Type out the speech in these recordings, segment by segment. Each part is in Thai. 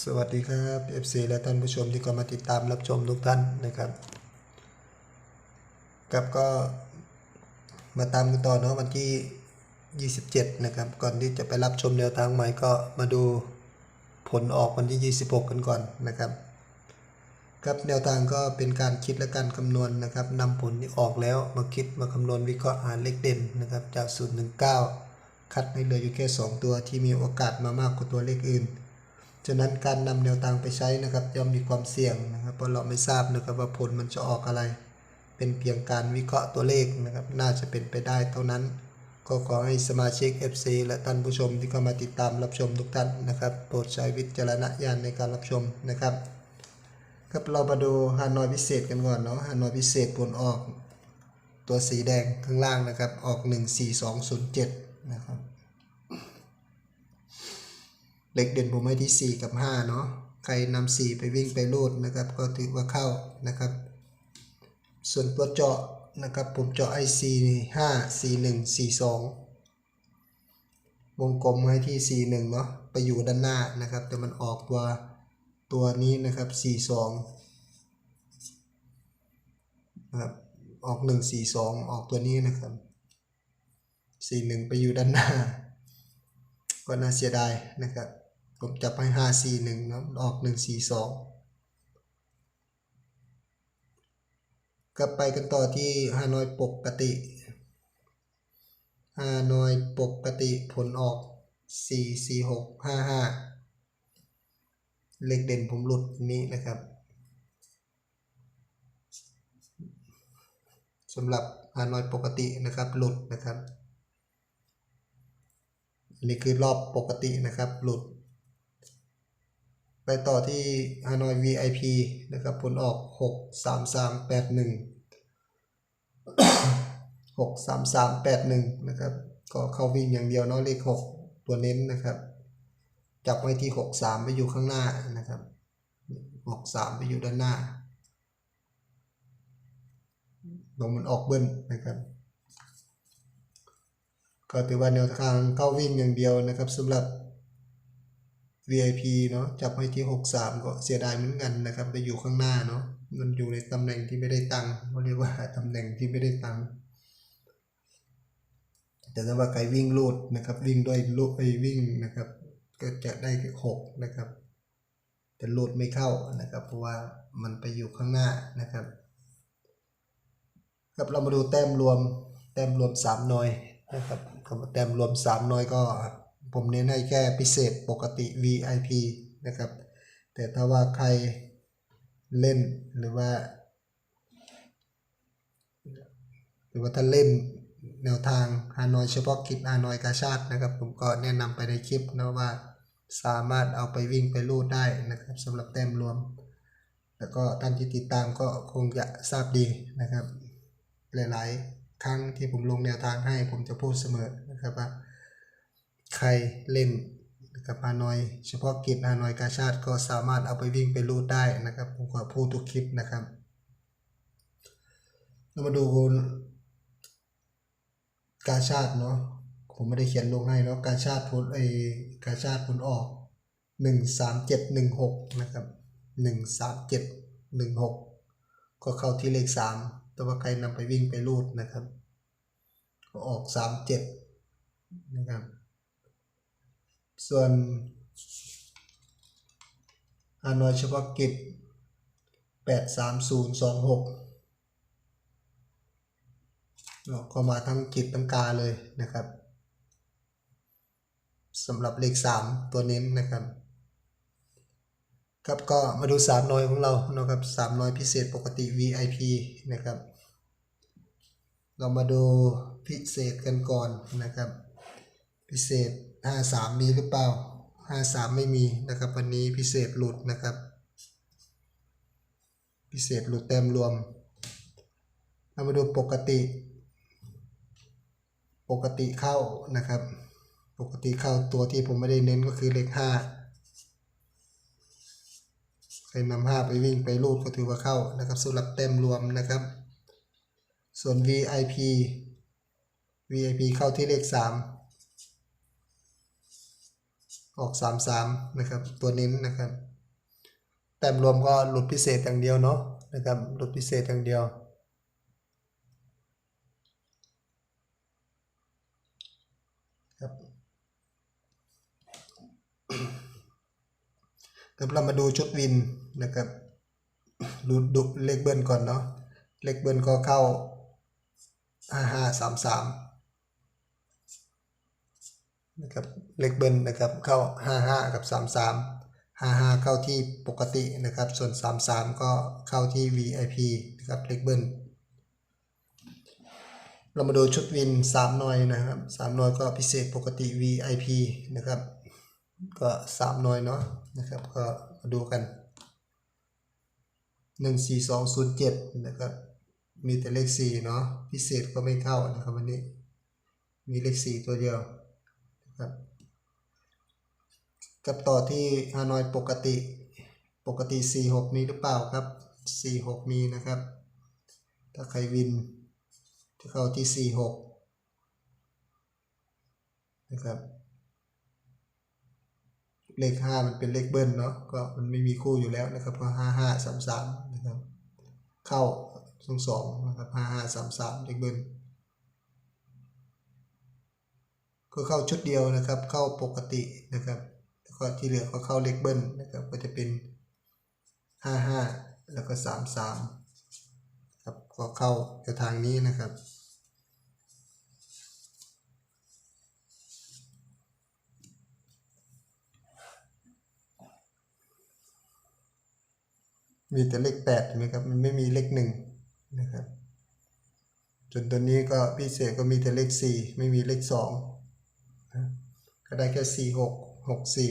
สวัสดีครับ FC และท่านผู้ชมที่เข้ามาติดตามรับชมทุกท่านนะครับครับก็มาตามกันต่อเนาะวันที่ 27 นะครับ ก่อนที่จะไปรับชมแนวทางใหม่ก็มาดูผลออกวันที่ 26 กันก่อนนะครับ ครับแนวทางก็เป็นการคิดและการคำนวณนะครับนำผลที่ออกแล้วมาคิดมาคำนวณวิเคราะห์หาเลขเด่นนะครับจากสูตร19 คัดให้เหลืออยู่แค่ 2 ตัวที่มีโอกาสมามากกว่าตัวเลขอื่น ฉะนั้นการนำแนวทางไปใช้นะครับย่อมมีความเสี่ยงนะครับเพราะเราไม่ทราบนะครับว่าผลมันจะออกอะไร เป็นเพียงการวิเคราะห์ตัวเลขนะครับ น่าจะเป็นไปได้เท่านั้น ก็ขอให้สมาชิก FC และท่านผู้ชมที่เข้ามาติดตามรับชมทุกท่านนะครับโปรดใช้วิจารณญาณในการรับชมนะครับครับเรามาดูฮานอยพิเศษกันก่อนเนาะฮานอยพิเศษผลออกตัวสีแดงข้างล่างนะครับ ออก 14207 นะครับ เลขเด่นผมให้ที่ 4 กับ 5 เนาะใครนำ4ไปวิ่งไปรูดนะครับ ก็ถือว่าเข้านะครับ ส่วนตัวเจาะนะครับ ผมเจาะไอซี5 4 1 4 2วงกลมให้ที่ 4 1 เนาะไปอยู่ด้านหน้านะครับ แต่มันออกตัวตัวนี้นะครับ 4 2นะครับออก 1 4 2 ออกตัวนี้นะครับ 4 1 ไปอยู่ด้านหน้า ก็น่าเสียดายนะครับ ผมจับให้ห้าสี่หนึ่งนะออกหนึ่งสี่สองกลับไปกันต่อที่ฮานอยปกติฮานอยปกติผลออกสี่สี่หกห้าห้าเลขเด่นผมหลุดนี้นะครับสำหรับฮานอยปกตินะครับหลุดนะครับอันนี้คือรอบปกตินะครับหลุด ไปต่อที่ฮานอย VIP นะครับผลออก 6 3 3 8 1 6 3 3 8 1 นะครับ ก็เข้าวิ่งอย่างเดียวเนาะเลข 6 ตัวเน้นนะครับ จับไว้ที่ 6 3 ไปอยู่ข้างหน้านะครับ 6 3 ไปอยู่ด้านหน้าลงมันออกเบิ้ลนะครับ ก็ถือว่าแนวทางเข้าวิ่งอย่างเดียวนะครับสำหรับ VIP เนาะจับไว้ที่ 63 ก็เสียดายเหมือนกันนะครับไปอยู่ข้างหน้าเนาะมันอยู่ในตำแหน่งที่ไม่ได้ตังค์เขาเรียกว่าตำแหน่งที่ไม่ได้ตังค์แต่ถ้าว่าใครวิ่งลูดนะครับ วิ่งด้วยลูดไปวิ่งนะครับ ก็จะได้แค่หกนะครับ แต่ลูดไม่เข้านะครับ เพราะว่ามันไปอยู่ข้างหน้านะครับ ครับเรามาดูแต้มรวมแต้มรวมสามหน่วยนะครับคำว่าแต้มรวมสามหน่วยก็ ผมเน้นให้แค่พิเศษปกติ VIP นะครับ แต่ถ้าว่าใครเล่นหรือว่า หรือว่าถ้าเล่นแนวทางฮานอยเฉพาะกิจฮานอยกาชาตินะครับ ผมก็แนะนำไปในคลิปนะว่าสามารถเอาไปวิ่งไปรูดได้นะครับสำหรับแต้มรวม แล้วก็ท่านที่ติดตามก็คงจะทราบดีนะครับ หลายๆ ครั้งที่ผมลงแนวทางให้ผมจะพูดเสมอนะครับว่า ใครเล่นกับฮานอย เฉพาะกิจฮานอยกาชาติก็สามารถเอาไปวิ่งไปรูดได้นะครับผมขอพูดทุกคลิปนะครับเรามาดูกาชาติเนาะผมไม่ได้เขียนลงให้เนาะกาชาติผลไอกาชาติผลออกหนึ่งสามเจ็ดหนึ่งหกนะครับหนึ่งสามเจ็ดหนึ่งหกก็เข้าที่เลขสามแต่ว่าใครนำไปวิ่งไปรูดนะครับ ก็ออกสามเจ็ดนะครับ ส่วนฮานอยเฉพาะกิจแปดสามศูนย์สองหกก็มาทั้งกิจทั้งกาเลยนะครับสำหรับเลขสามตัวเน้นนะครับครับก็มาดูสามน้อยของเราเนาะครับสามน้อยพิเศษปกติ VIP นะครับ เรามาดูพิเศษกันก่อนนะครับ พิเศษ 53มีหรือเปล่า53ไม่มีนะครับ วันนี้พิเศษหลุดนะครับ พิเศษหลุดเต็มรวม เรามาดูปกติ ปกติเข้านะครับ ปกติเข้าตัวที่ผมไม่ได้เน้นก็คือเลข5ใครนำ5ไปวิ่งไปรูดก็ถือว่าเข้านะครับสำหรับเต็มรวมนะครับ ส่วน VIP VIP เข้าที่เลข 3 ออกสามสามนะครับ ตัวเน้นนะครับ แต้มรวมก็หลุดพิเศษอย่างเดียวเนาะนะครับ หลุดพิเศษอย่างเดียวครับครับเรามาดูชุดวินนะครับดูดูเลขเบิ้ลก่อนเนาะ เลขเบิ้ลก็เข้าห้าห้าสามสาม นะครับเลขเบิ้ลนะครับเข้าห้าห้ากับสามสามห้าห้าเข้าที่ปกตินะครับ ส่วนสามสามก็เข้าที่ VIP นะครับเลขเบิ้ลเรามาดูชุดวินสามหน่วยนะครับสามหน่วยก็พิเศษปกติ VIP นะครับ ก็สามหน่วยเนาะนะครับก็มาดูกันหนึ่งสี่สองศูนย์เจ็ดนะครับ มีแต่เลขสี่เนาะพิเศษก็ไม่เข้านะครับวันนี้ มีเลขสี่ตัวเดียวนะ ครับกับต่อที่ฮานอยปกติปกติสี่หกมีหรือเปล่าครับสี่หกมีนะครับ ถ้าใครวินจะเข้าที่ 46 นะครับ เลข 5 มันเป็นเลขเบิ้ลเนาะก็มันไม่มีคู่อยู่แล้วนะครับก็55 33 นะครับ เข้าสองสองนะครับ55 33 เลขเบิ้ล ก็เข้าชุดเดียวนะครับ เข้าปกตินะครับ แล้วก็ที่เหลือก็เข้าเลขเบิ้ลนะครับ ก็จะเป็น 55 แล้วก็ 33ครับก็เข้าทางนี้นะครับมีแต่เลขแปดใช่ไหมครับ มันไม่มีเลขหนึ่งนะครับ จนตัวนี้ก็พิเศษก็มีแต่เลขสี่ไม่มีเลขสอง ก็ได้แค่สี่หกหกสี่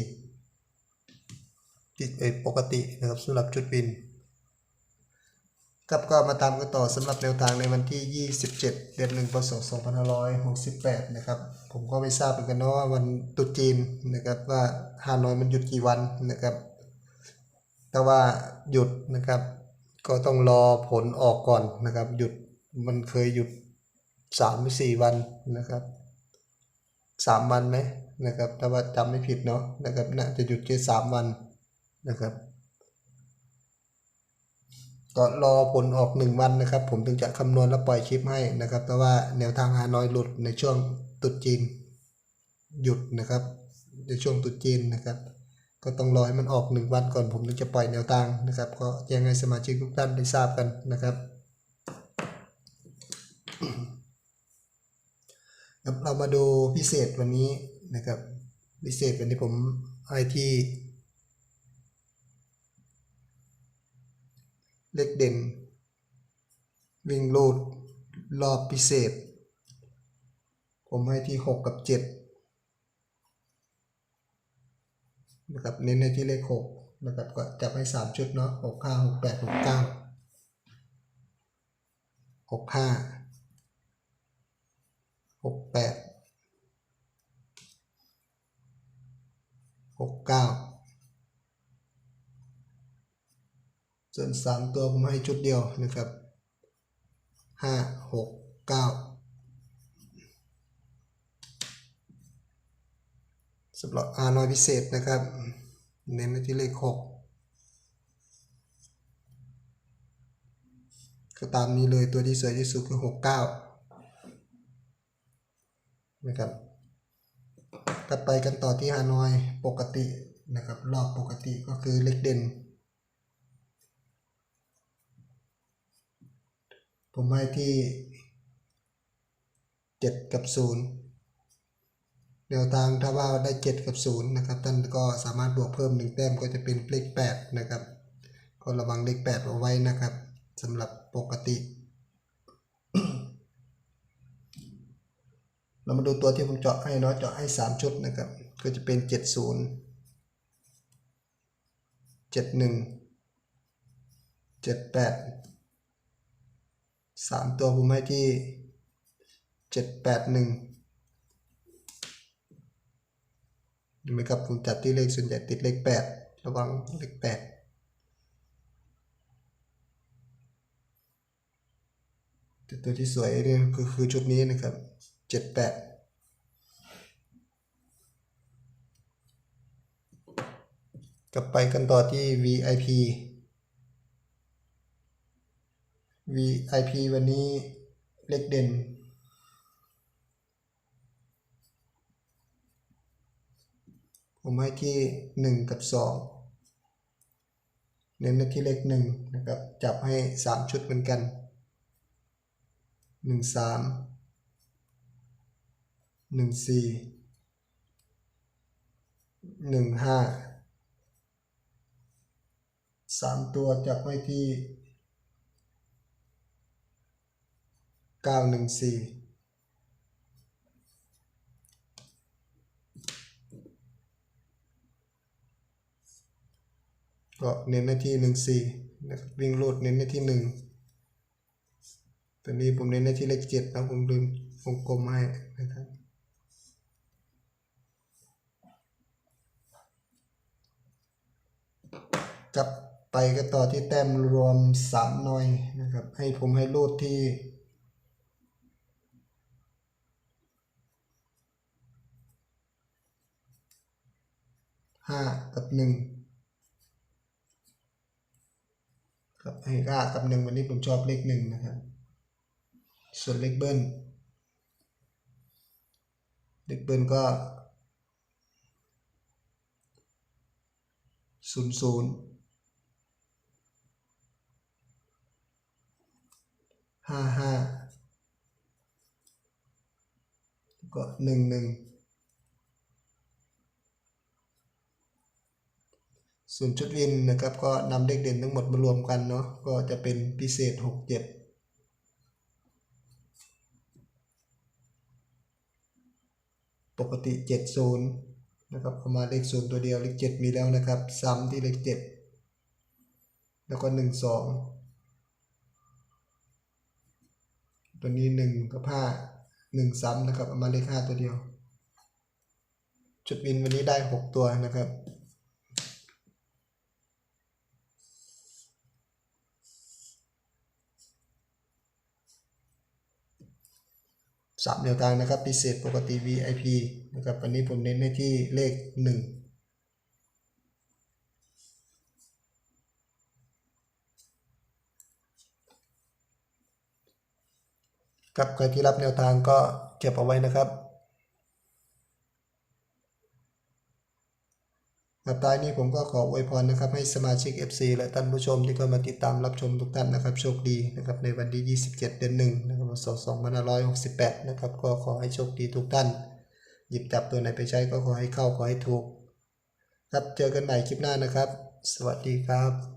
ที่เอ่อปกตินะครับสำหรับจุดบินครับก็มาตามกันต่อสำหรับแนวทางในวันที่ 27 เดือน1พศ2568 นะครับ ผมก็ไม่ทราบเหมือนกันเนาะว่าวันตุจีนนะครับว่าฮานอยมันหยุดกี่วันนะครับ แต่ว่าหยุดนะครับ ก็ต้องรอผลออกก่อนนะครับ หยุดมันเคยหยุด3-4 วันนะครับ 3 วันไหม นะครับถ้าว่าจำไม่ผิดเนาะนะครับน่าจะหยุดแค่3วันนะครับก็รอผลออก1วันนะครับ ผมถึงจะคำนวณและปล่อยคลิปให้นะครับแต่ว่าแนวทางฮานอยหลุดในช่วงตรุษจีนหยุดนะครับ ในช่วงตรุษจีนนะครับ ก็ต้องรอให้มันออก1วันก่อนผมถึงจะปล่อยแนวทางนะครับ ก็แจ้งให้สมาชิกทุกท่านได้ทราบกันนะครับเรามาดูพิเศษวันนี้ นะครับพิเศษวันนี้ผมให้ที่เลขเด่น วิ่งโลดรอบพิเศษ ผมให้ที่ 6 กับ 7 นะครับเน้นในที่เลข 6 นะครับก็จับให้ 3 ชุดเนาะ6 5 6 8 6 9 6 5 6 8 6 9ส่วนสามตัวผมให้ชุดเดียวนะครับห้าหกเก้าสำหรับอาน้อยพิเศษนะครับ เน้นไปที่เลขหกก็ตามนี้เลยตัวที่สวยที่สุดคือหกเก้านะครับ ถัดไปกันต่อที่ฮานอยปกตินะครับ รอบปกติก็คือเลขเด่น ผมให้ที่เจ็ดกับศูนย์แนวทางถ้าว่าได้เจ็ดกับศูนย์นะครับ ท่านก็สามารถบวกเพิ่มหนึ่งแต้มก็จะเป็นเลขแปดนะครับ ก็ระวังเลขแปดเอาไว้นะครับสำหรับปกติ เรามาดูตัวที่ผมเจาะให้เนาะเจาะให้สามชุดนะครับ ก็จะเป็นเจ็ดศูนย์เจ็ดหนึ่งเจ็ดแปดสามตัวผมให้ที่เจ็ดแปดหนึ่งเห็นไหมครับผมจัดที่เลขส่วนใหญ่ติดเลขแปดระวังเลขแปดแต่ตัวที่สวยเนี่ยคือคือชุดนี้นะครับ เจ็ดแปดกลับไปกันต่อที่ VIP VIP วันนี้เลขเด่น ผมให้ที่หนึ่งกับสองเน้นไปที่เลขหนึ่งนะครับ จับให้สามชุดเหมือนกันหนึ่งสาม หนึ่งสี่หนึ่งห้าสามตัวจับไว้ที่เก้าหนึ่งสี่ก็เน้นในที่หนึ่งสี่นะครับวิ่งรูดเน้นในที่หนึ่งตอนนี้ผมเน้นในที่เลขเจ็ดนะผมลืมวงกลมให้นะครับ กลับไปก็ต่อที่แต้มรวมสามหน่อยนะครับ ให้ผมให้รูดที่ห้ากับหนึ่งครับให้ห้ากับหนึ่งวันนี้ผมชอบเลขหนึ่งนะครับ ส่วนเลขเบิ้ลเลขเบิ้ลก็ศูนย์ศูนย์ ห้าห้าก็หนึ่งหนึ่งส่วนชุดวินนะครับก็นำเลขเด่นทั้งหมดมารวมกันเนาะก็จะเป็นพิเศษ 6 7ปกติ 70 นะครับเอามาเลขศูนตัวเดียวเลข 7 มีแล้วนะครับ ซ้ำที่เลข 7 แล้วก็ 1 2 ตัวนี้หนึ่งกับห้าหนึ่งซ้ำนะครับ เอามาเลขห้าตัวเดียว จุดวินวันนี้ได้หกตัวนะครับสามแนวทางนะครับพิเศษปกติ VIP นะครับวันนี้ผมเน้นให้ที่เลขหนึ่ง กับใครที่รับแนวทางก็เก็บเอาไว้นะครับกับท้ายนี้ผมก็ขออวยพรนะครับให้สมาชิก FC และท่านผู้ชมที่เข้ามาติดตามรับชมทุกท่านนะครับ โชคดีนะครับในวันที่ 27 เดือนหนึ่งนะครับพศ2568 นะครับก็ขอให้โชคดีทุกท่าน หยิบจับตัวไหนไปใช้ก็ขอให้เข้าขอให้ถูก ครับเจอกันใหม่คลิปหน้านะครับ สวัสดีครับ